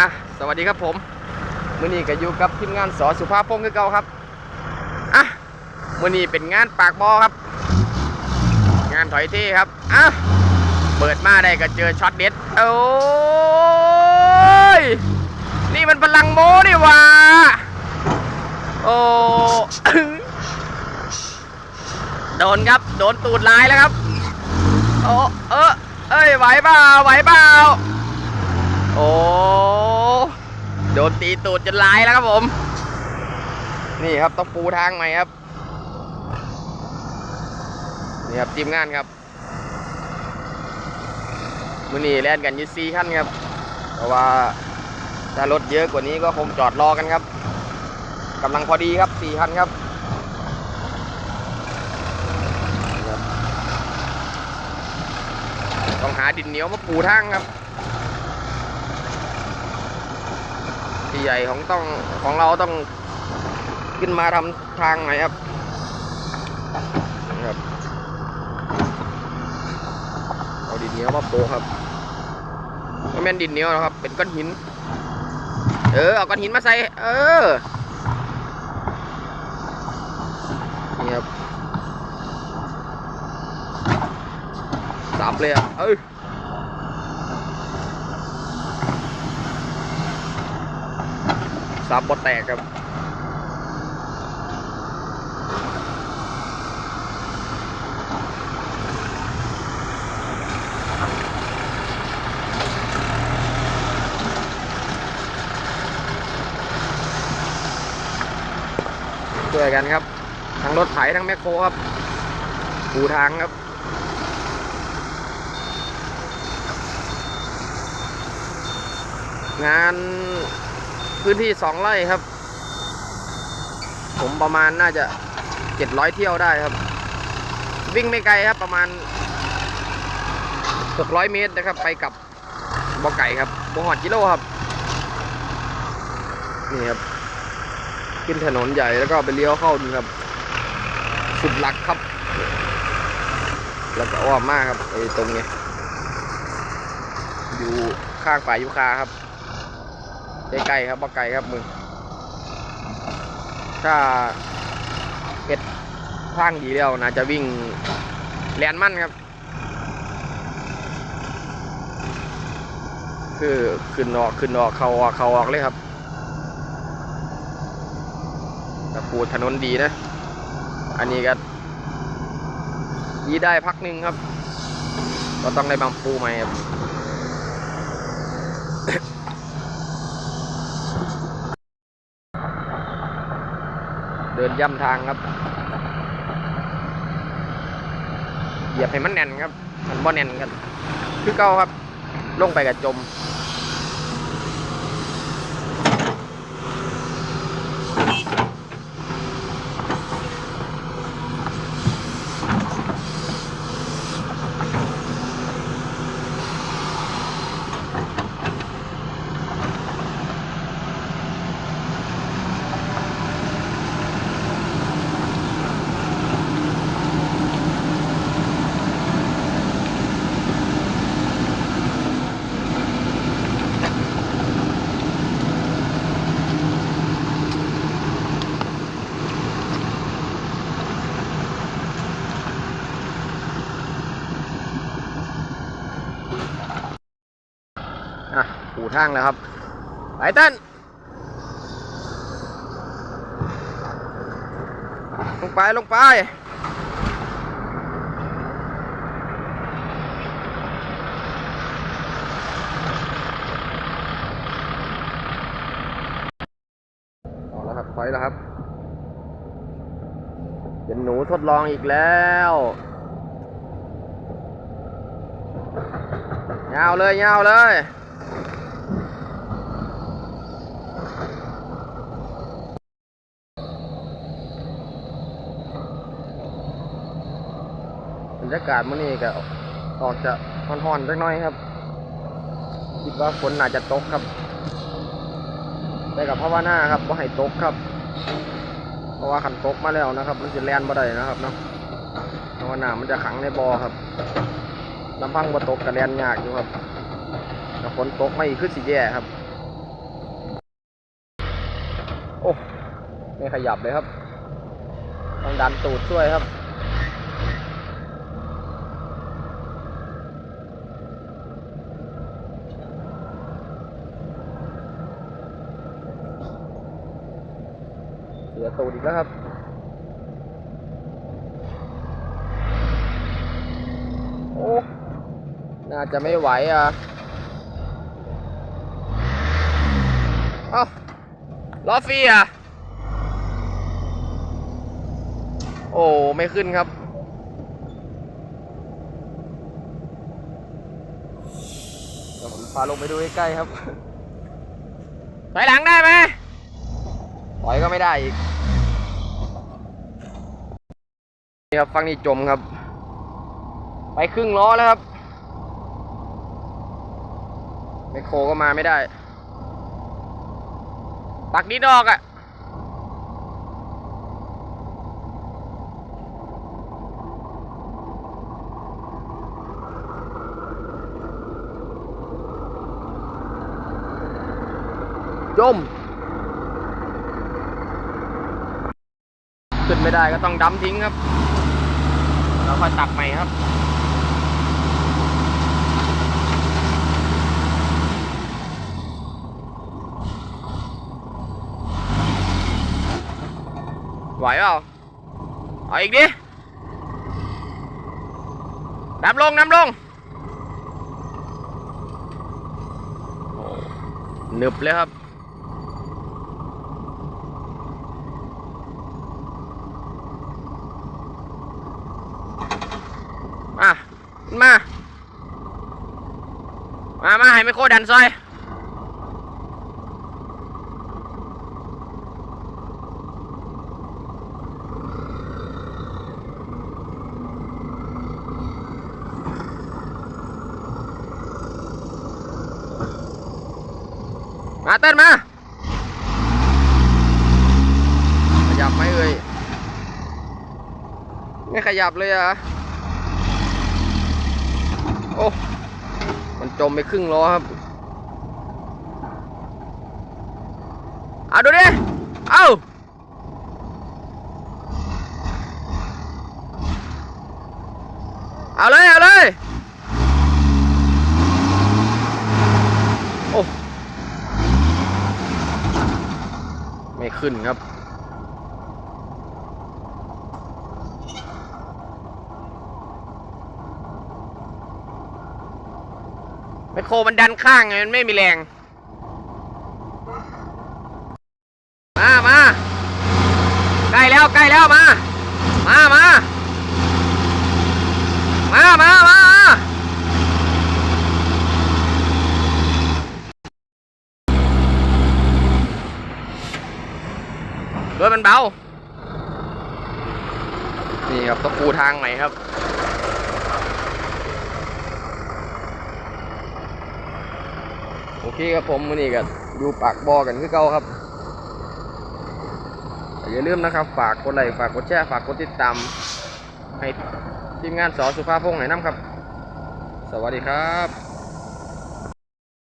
อะสวัสดีครับผมมื่อนี้ก็อยู่กับทีมงานสอสุภาพพงศ์คือเก่าครับอะมื่อนี้เป็นงานปากบอครับ งานถอยเท่ครับอะเปิดมาได้ก็เจอช็อตเด็ดโอ้ยนี่มันพลังโมนี่ว่าโอ้โดนครับโดนตูดลายแล้วครับโอ้เออเอ้ยไหวเปล่าไหวเปล่าโอ้ โดนตีตูดจนลายแล้วครับผม นี่ครับต้องปูทางใหม่ครับ นี่ครับทีมงานครับมือนี้แล่นกันยี่สี่ขั้นครับ เพราะว่าถ้ารถเยอะกว่านี้ก็คงจอดรอกันครับกำลังพอดีครับสี่คันครับนี่ครับต้องหาดินเหนียวมาปูทางครับ ใหญ่ของต้องของเราต้องขึ้นมาทำทางไหนครับครับเอาดินเหนียวมาโปะครับไม่แม่นดินเหนียวหรอกครับ เป็นก้อนหิน เออเอาก้อนหินมาใส่ เออนี่ครับสับเลยอะเอ้ย ซับบดแตกครับช่วยกันครับ ทั้งรถไถทั้งแมคโครครับปูทางครับงาน พื้นที่สองไร่ครับ ผมประมาณน่าจะเจ็ดร้อยเที่ยวได้ครับ วิ่งไม่ไกลครับประมาณหกร้อยเมตรนะครับ ไปกับบ่อไก่ครับบ่อหอดกิโลครับนี่ครับขึ้นถนนใหญ่แล้วก็ไปเลี้ยวเข้านี่ครับ สุดหลักครับ แล้วก็อ้อมมากครับไอ้ตรงเนี้ยอยู่ข้างป่ายุคาครับ ใกล้ๆครับบ่ไกลครับมึงถ้าเฮ็ดทางดีแล้วน่าจะวิ่งแลนมั่นครับ คือขึ้นออกขึ้นออกเขาออกเขาออกเลยครับถ้าปูถนนดีนะ อันนี้ก็ยีได้พักหนึ่งครับ ก็ต้องได้บางปูใหม่ครับ ดินย่ำทางครับ เหยียบให้มันแน่นครับ มันบ่แน่นกัน คือเก่าครับ ลงไปกับจม อะปูทางแล้วครับ ไปเต้นลงไป ลงไปเอาแล้วครับถอยแล้วครับ เป็นหนูทดลองอีกแล้วยาวเลยยาวเลย บรรยากาศมื้อนี้ก็ออกจะร้อนๆจักหน่อยครับ คิดว่าฝนน่าจะตกครับ แต่กับภาวนาครับว่าให้ตกครับ เพราะว่าขันตกมาแล้วนะครับ มันจะแลนบ่ได้นะครับเนาะเพราะว่าน้ำมันจะขังในบ่อครับลำพังบ่ตกกับแลนยากอยู่ครับแต่ฝนตกไม่คือสิแย่ครับ โอ้ไม่ขยับเลยครับต้องดันตูดช่วยครับ เสียตูดอีกแล้วครับโอ้น่าจะไม่ไหวอะเอ้าล้อฟรีอะโอ้ไม่ขึ้นครับเดี๋ยวผมพาลงไปดูใกล้ๆครับถอยหลังได้ไหม ถอยก็ไม่ได้อีก นี่ครับฟังนี่จมครับ ไปครึ่งล้อแล้วครับไมโครก็มาไม่ได้ ตักนิดดอกอะ่ะ จม ขึ้นไม่ได้ก็ต้องดำทิ้งครับ แล้วค่อยตักใหม่ครับไหวเปล่าเอาอีกดิดำลงดำลงโอ้หนึบเลยครับ อะ มา มา มาให้ไม่โคดันซอย มาเต้นมาขยับไหมเอ่ยไม่ขยับเลยอะ อ้มันจมไปครึ่งล้อครับเอาดูดิ เอาเอาเลย เอาเลย โอ้ ไม่ขึ้นครับ ไมโครมันดันข้างไงมันไม่มีแรง มามาใกล้แล้วใกล้แล้วมา มามามามามารถมันเบา นี่ครับต้องปูทางใหม่ครับ โอเคครับผมวันนี้ก็อยู่ปากบอกันคือเก่าครับอย่าลืมนะครับ ฝากกดไลค์ฝากกดแชร์ฝากกดติดตามให้ทีมงานสอสุภาพพงษ์หน่อยน้ำครับ สวัสดีครับ